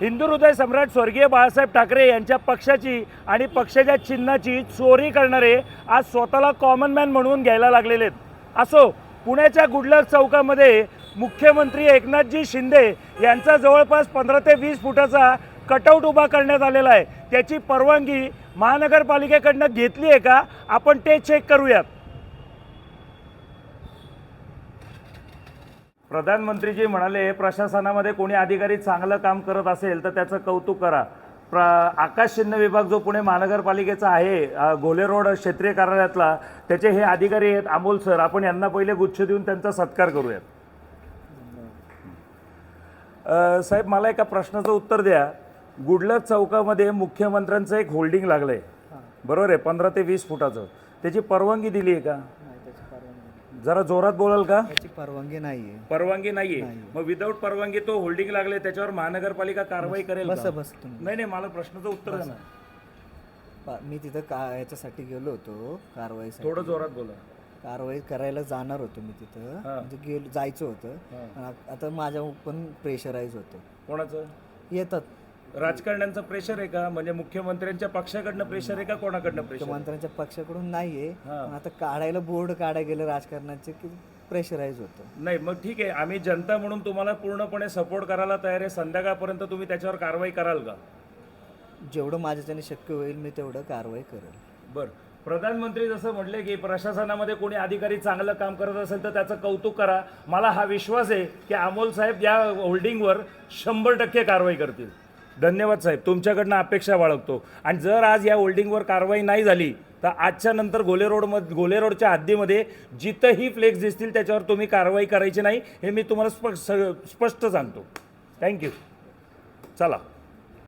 हिंदू हृदय सम्राट स्वर्गीय बाळासाहेब ठाकरे यांच्या पक्षाची आणि पक्षाच्या चिन्हाची चोरी करणारे आज स्वतःला कॉमन मॅन म्हणून घ्यायला लागलेले आहेत. असो पुण्याच्या गुडलक चौकामध्ये मुख्यमंत्री एकनाथजी शिंदे यांचा जवळपास पंधरा ते वीस फुटाचा कटआउट उभा करण्यात आलेला आहे. त्याची परवानगी महानगरपालिकेकडनं घेतली आहे का? आपण ते चेक करूयात. प्रधानमंत्रीजी म्हणाले प्रशासनामध्ये कोणी अधिकारी चांगलं काम करत असेल तर त्याचं कौतुक करा. प्र आकाश चिन्ह विभाग जो पुणे महानगरपालिकेचा आहे घोले रोड क्षेत्रीय कार्यालयातला त्याचे हे अधिकारी आहेत अमोल सर. आपण यांना पहिले गुच्छ देऊन त्यांचा सत्कार करूयात. साहेब मला एका प्रश्नाचं उत्तर द्या. गुडलक चौकामध्ये मुख्यमंत्र्यांचं एक होल्डिंग लागलं आहे बरोबर आहे पंधरा ते वीस फुटाचं. त्याची परवानगी दिली आहे का? जरा जोरात बोलाल का? त्याची परवानगी नाही आहे परवानगी नाहीये? मग विदाऊट परवानगी तो होल्डिंग लागले त्याच्यावर महानगरपालिका कारवाई करेल बस का? बस तुम्ही. नाही नाही मला प्रश्नाचं उत्तर द्या ना पा- मी तिथं का याच्यासाठी गेलो होतो कारवाईसाठी. थोडं जोरात बोला. कारवाई करायला जाणार होतो मी तिथं. हा. म्हणजे गेलो जायचं होतं. हा. पण आ- आता माझ्या पण प्रेशराईज होतं. कोणाचं? येतात. राजकारण्यांचं प्रेशर आहे का? म्हणजे मुख्यमंत्र्यांच्या पक्षाकडनं प्रेशर आहे का कोणाकडनं प्रेशर मुख्यमंत्र्यांच्या पक्षाकडून नाहीये. हा. पण आता काढायला बोर्ड काढायला गेलं राजकारणाचे की प्रेशराईज होतं. नाही मग ठीक आहे. आम्ही जनता म्हणून तुम्हाला पूर्णपणे सपोर्ट करायला तयार आहे. संध्याकाळपर्यंत तुम्ही त्याच्यावर कारवाई कराल का? जेवढं माझ्याच्याने शक्य होईल मी तेवढं कारवाई करेल. बर. प्रधानमंत्री जसं म्हटले की प्रशासनामध्ये कोणी अधिकारी चांगलं काम करत असेल तर त्याचं कौतुक करा. मला हा विश्वास आहे की अमोल साहेब या होल्डिंगवर शंभर टक्के कारवाई करतील. धन्यवाद साहेब तुमच्याकडनं अपेक्षा बाळगतो. आणि जर आज या होल्डिंगवर कारवाई नाही झाली तर आजच्या नंतर गोले रोडमध्ये गोले रोडच्या हद्दीमध्ये जिथंही फ्लेक्स दिसतील त्याच्यावर तुम्ही कारवाई करायची नाही हे मी तुम्हाला स्प स्पष्ट सांगतो. थँक्यू. चला.